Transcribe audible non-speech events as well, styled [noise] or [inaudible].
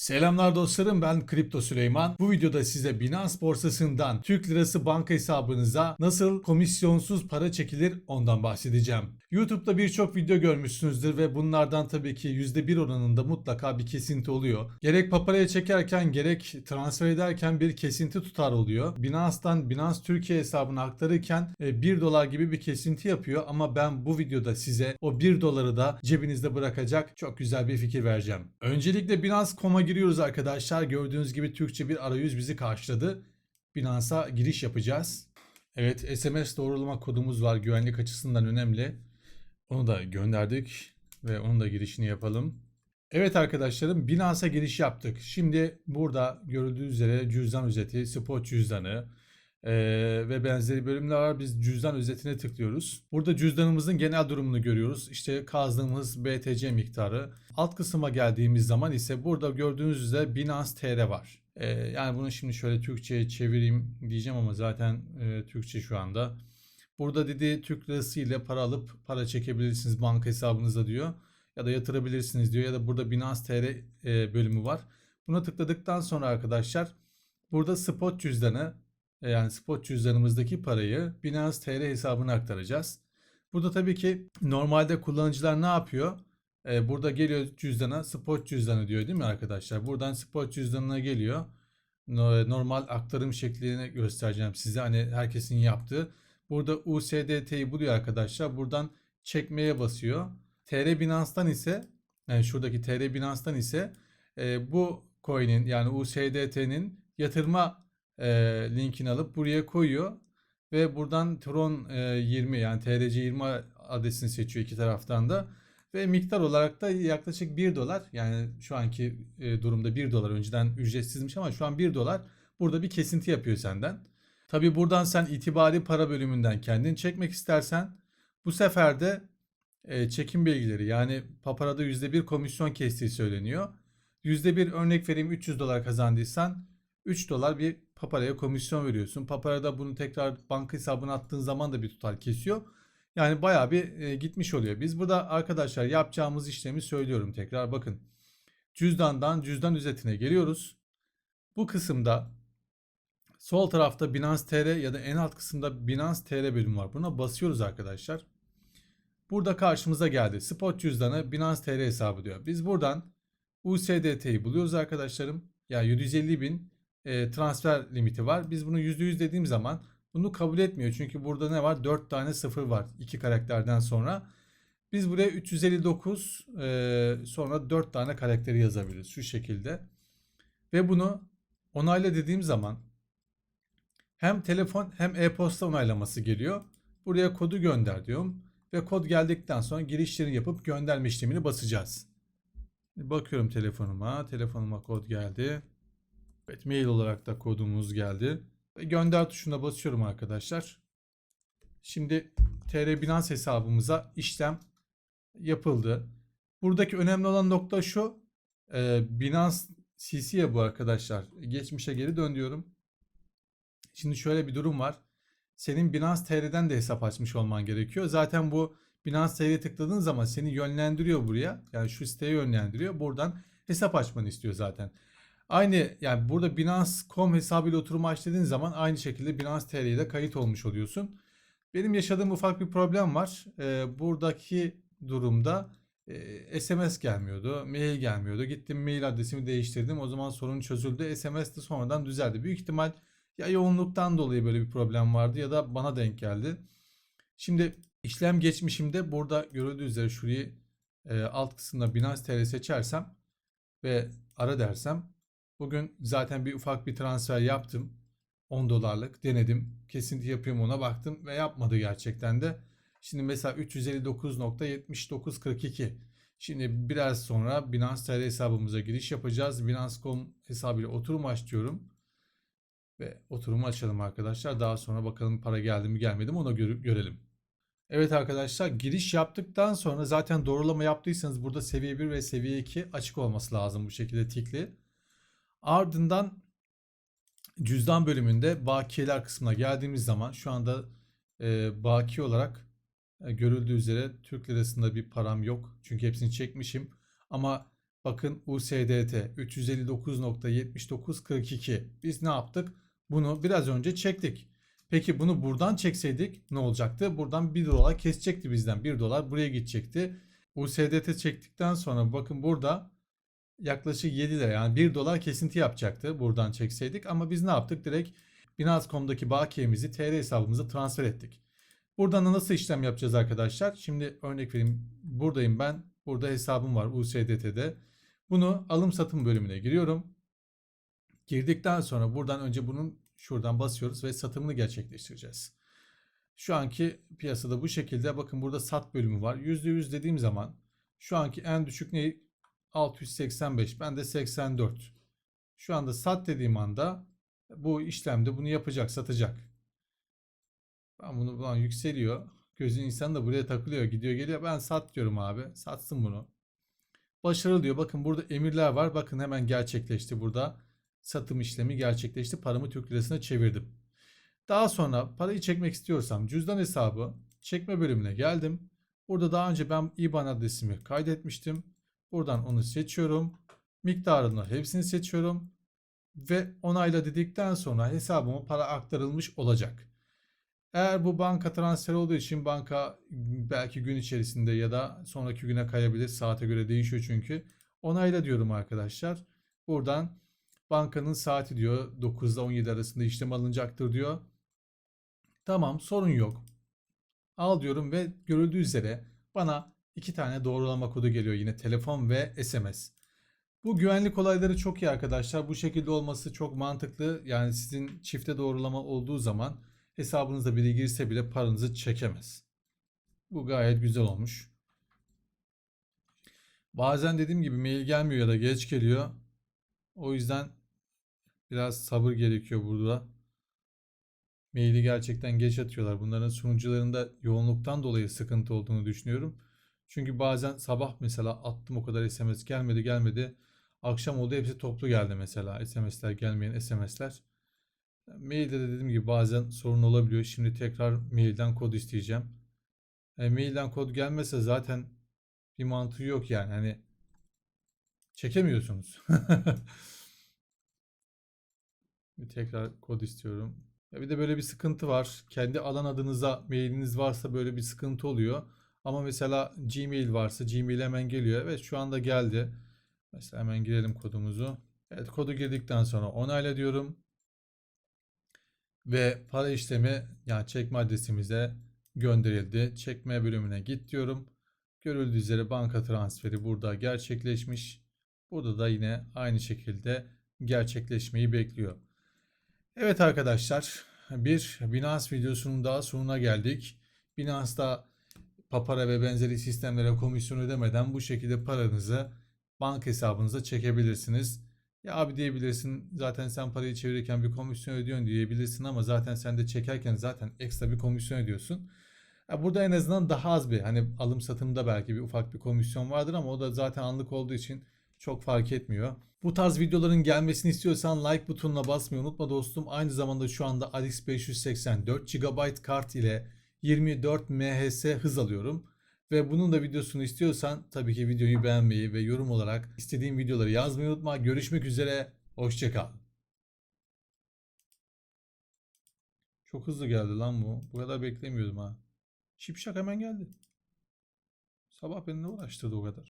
Selamlar dostlarım ben Kripto Süleyman. Bu videoda size Binance borsasından Türk Lirası banka hesabınıza nasıl komisyonsuz para çekilir ondan bahsedeceğim. YouTube'da birçok video görmüşsünüzdür ve bunlardan tabii ki %1 oranında mutlaka bir kesinti oluyor. Gerek paparaya çekerken gerek transfer ederken bir kesinti tutar oluyor. Binance'dan Binance Türkiye hesabına aktarırken e, 1 dolar gibi bir kesinti yapıyor ama ben bu videoda size o 1 doları da cebinizde bırakacak çok güzel bir fikir vereceğim. Öncelikle Binance.com'a giriyoruz arkadaşlar. Gördüğünüz gibi Türkçe bir arayüz bizi karşıladı. Binance'a giriş yapacağız. Evet SMS doğrulama kodumuz var güvenlik açısından önemli. Onu da gönderdik ve onun da girişini yapalım. Evet arkadaşlarım Binance'a giriş yaptık. Şimdi burada görüldüğü üzere cüzdan özeti, spot cüzdanı eee, ve benzeri bölümler var. Biz cüzdan özetine tıklıyoruz. Burada cüzdanımızın genel durumunu görüyoruz. İşte kazdığımız BTC miktarı. Alt kısma geldiğimiz zaman ise burada gördüğünüz üzere Binance TR var. Eee, yani bunu şimdi şöyle Türkçe'ye çevireyim diyeceğim ama zaten eee, Türkçe şu anda. Burada dediği Türk lirası ile para alıp para çekebilirsiniz banka hesabınıza diyor. Ya da yatırabilirsiniz diyor. Ya da burada Binance TR e, bölümü var. Buna tıkladıktan sonra arkadaşlar burada spot cüzdanı e, yani spot cüzdanımızdaki parayı Binance TR hesabına aktaracağız. Burada tabii ki normalde kullanıcılar ne yapıyor? E, burada geliyor cüzdana spot cüzdanı diyor değil mi arkadaşlar? Buradan spot cüzdanına geliyor. No- Normal aktarım şeklini göstereceğim size. Hani herkesin yaptığı. Burada USDT'yi buluyor arkadaşlar. Buradan çekmeye basıyor. TR Binance'dan ise yani şuradaki TR Binance'dan ise e, bu coin'in yani USDT'nin yatırma e, linkini alıp buraya koyuyor ve buradan Tron e, 20 yani TRC 20 adresini seçiyor iki taraftan da ve miktar olarak da yaklaşık 1 dolar yani şu anki e, durumda 1 dolar önceden ücretsizmiş ama şu an 1 dolar burada bir kesinti yapıyor senden. Tabi buradan sen itibari para bölümünden kendin çekmek istersen bu sefer de e, çekim bilgileri yani paparada %1 komisyon kestiği söyleniyor. %1 örnek vereyim 300 dolar kazandıysan 3 dolar bir paparaya komisyon veriyorsun. Paparada bunu tekrar banka hesabına attığın zaman da bir tutar kesiyor. Yani bayağı bir e, gitmiş oluyor. Biz burada arkadaşlar yapacağımız işlemi söylüyorum tekrar bakın. Cüzdandan cüzdan üzetine geliyoruz. Bu kısımda sol tarafta Binance TR ya da en alt kısımda Binance TR bölümü var. Buna basıyoruz arkadaşlar. Burada karşımıza geldi. Spot cüzdanı Binance TR hesabı diyor. Biz buradan USDT'yi buluyoruz arkadaşlarım. Yani 750 bin e, transfer limiti var. Biz bunu %100 dediğim zaman bunu kabul etmiyor. Çünkü burada ne var? 4 tane sıfır var. 2 karakterden sonra. Biz buraya 359 e, sonra 4 tane karakteri yazabiliriz. Şu şekilde. Ve bunu onayla dediğim zaman hem telefon hem e-posta onaylaması geliyor. Buraya kodu gönder diyorum. Ve kod geldikten sonra girişlerini yapıp gönderme işlemini basacağız. Bakıyorum telefonuma. Telefonuma kod geldi. Evet mail olarak da kodumuz geldi. Ve gönder tuşuna basıyorum arkadaşlar. Şimdi TR Binance hesabımıza işlem yapıldı. Buradaki önemli olan nokta şu. E, Binance CC ya bu arkadaşlar. Geçmişe geri dön diyorum. Şimdi şöyle bir durum var. Senin Binance TR'den de hesap açmış olman gerekiyor. Zaten bu Binance TR'ye tıkladığın zaman seni yönlendiriyor buraya. Yani şu siteye yönlendiriyor. Buradan hesap açmanı istiyor zaten. Aynı yani burada Binance.com hesabıyla oturum aç dediğin zaman aynı şekilde Binance TR'ye de kayıt olmuş oluyorsun. Benim yaşadığım ufak bir problem var. Ee, buradaki durumda e, SMS gelmiyordu, mail gelmiyordu. Gittim mail adresimi değiştirdim. O zaman sorun çözüldü. SMS de sonradan düzeldi. Büyük ihtimal ya yoğunluktan dolayı böyle bir problem vardı ya da bana denk geldi. Şimdi işlem geçmişimde burada görüldüğü üzere şurayı e, alt kısımda Binance TR seçersem ve ara dersem bugün zaten bir ufak bir transfer yaptım. 10 dolarlık denedim. Kesinti yapıyorum ona baktım ve yapmadı gerçekten de. Şimdi mesela 359.7942. Şimdi biraz sonra Binance TR hesabımıza giriş yapacağız. Binance.com hesabıyla oturum aç diyorum. Ve oturumu açalım arkadaşlar. Daha sonra bakalım para geldi mi gelmedi mi gör- görelim. Evet arkadaşlar giriş yaptıktan sonra zaten doğrulama yaptıysanız burada seviye 1 ve seviye 2 açık olması lazım bu şekilde tikli. Ardından cüzdan bölümünde bakiyeler kısmına geldiğimiz zaman şu anda e, baki olarak e, görüldüğü üzere Türk lirasında bir param yok. Çünkü hepsini çekmişim. Ama Bakın USDT 359.7942. Biz ne yaptık? Bunu biraz önce çektik. Peki bunu buradan çekseydik ne olacaktı? Buradan 1 dolar kesecekti bizden. 1 dolar buraya gidecekti. USDT çektikten sonra bakın burada yaklaşık 7 lira yani 1 dolar kesinti yapacaktı buradan çekseydik. Ama biz ne yaptık? Direkt Binance.com'daki bakiyemizi TR hesabımıza transfer ettik. Buradan da nasıl işlem yapacağız arkadaşlar? Şimdi örnek vereyim. Buradayım ben. Burada hesabım var USDT'de. Bunu alım satım bölümüne giriyorum. Girdikten sonra buradan önce bunun şuradan basıyoruz ve satımını gerçekleştireceğiz. Şu anki piyasada bu şekilde bakın burada sat bölümü var. %100 dediğim zaman şu anki en düşük ne? 685. Ben de 84. Şu anda sat dediğim anda bu işlemde bunu yapacak, satacak. Ben bunu buradan yükseliyor. Gözün insan da buraya takılıyor. Gidiyor geliyor. Ben sat diyorum abi. Satsın bunu. Başarılı diyor. Bakın burada emirler var. Bakın hemen gerçekleşti burada. Satım işlemi gerçekleşti. Paramı Türk lirasına çevirdim. Daha sonra parayı çekmek istiyorsam cüzdan hesabı çekme bölümüne geldim. Burada daha önce ben IBAN adresimi kaydetmiştim. Buradan onu seçiyorum. Miktarını hepsini seçiyorum. Ve onayla dedikten sonra hesabıma para aktarılmış olacak. Eğer bu banka transferi olduğu için banka belki gün içerisinde ya da sonraki güne kayabilir. Saate göre değişiyor çünkü. Onayla diyorum arkadaşlar. Buradan bankanın saati diyor 9 ile 17 arasında işlem alınacaktır diyor. Tamam sorun yok. Al diyorum ve görüldüğü üzere bana iki tane doğrulama kodu geliyor yine telefon ve SMS. Bu güvenlik olayları çok iyi arkadaşlar. Bu şekilde olması çok mantıklı. Yani sizin çifte doğrulama olduğu zaman hesabınızda biri girse bile paranızı çekemez. Bu gayet güzel olmuş. Bazen dediğim gibi mail gelmiyor ya da geç geliyor. O yüzden biraz sabır gerekiyor burada. Maili gerçekten geç atıyorlar. Bunların sunucularında yoğunluktan dolayı sıkıntı olduğunu düşünüyorum. Çünkü bazen sabah mesela attım o kadar SMS gelmedi gelmedi. Akşam oldu hepsi toplu geldi mesela. SMS'ler gelmeyen SMS'ler. Mailde de dediğim gibi bazen sorun olabiliyor. Şimdi tekrar mailden kod isteyeceğim. E, mailden kod gelmese zaten bir mantığı yok yani. Hani çekemiyorsunuz. [laughs] bir tekrar kod istiyorum. Ya bir de böyle bir sıkıntı var. Kendi alan adınıza mailiniz varsa böyle bir sıkıntı oluyor. Ama mesela Gmail varsa Gmail hemen geliyor. Evet şu anda geldi. Mesela hemen girelim kodumuzu. Evet kodu girdikten sonra onayla diyorum. Ve para işlemi yani çekme adresimize gönderildi. Çekme bölümüne git diyorum. Görüldüğü üzere banka transferi burada gerçekleşmiş. Burada da yine aynı şekilde gerçekleşmeyi bekliyor. Evet arkadaşlar bir Binance videosunun daha sonuna geldik. Binance'da Papara ve benzeri sistemlere komisyon ödemeden bu şekilde paranızı banka hesabınıza çekebilirsiniz. Ya abi diyebilirsin zaten sen parayı çevirirken bir komisyon ödüyorsun diyebilirsin ama zaten sen de çekerken zaten ekstra bir komisyon ödüyorsun. Ya burada en azından daha az bir hani alım satımda belki bir ufak bir komisyon vardır ama o da zaten anlık olduğu için çok fark etmiyor. Bu tarz videoların gelmesini istiyorsan like butonuna basmayı unutma dostum. Aynı zamanda şu anda RX 580 4 GB kart ile 24 MHz hız alıyorum. Ve bunun da videosunu istiyorsan tabii ki videoyu beğenmeyi ve yorum olarak istediğin videoları yazmayı unutma. Görüşmek üzere. Hoşçakal. Çok hızlı geldi lan bu. Bu kadar beklemiyordum ha. Şipşak hemen geldi. Sabah beni ne uğraştırdı o kadar.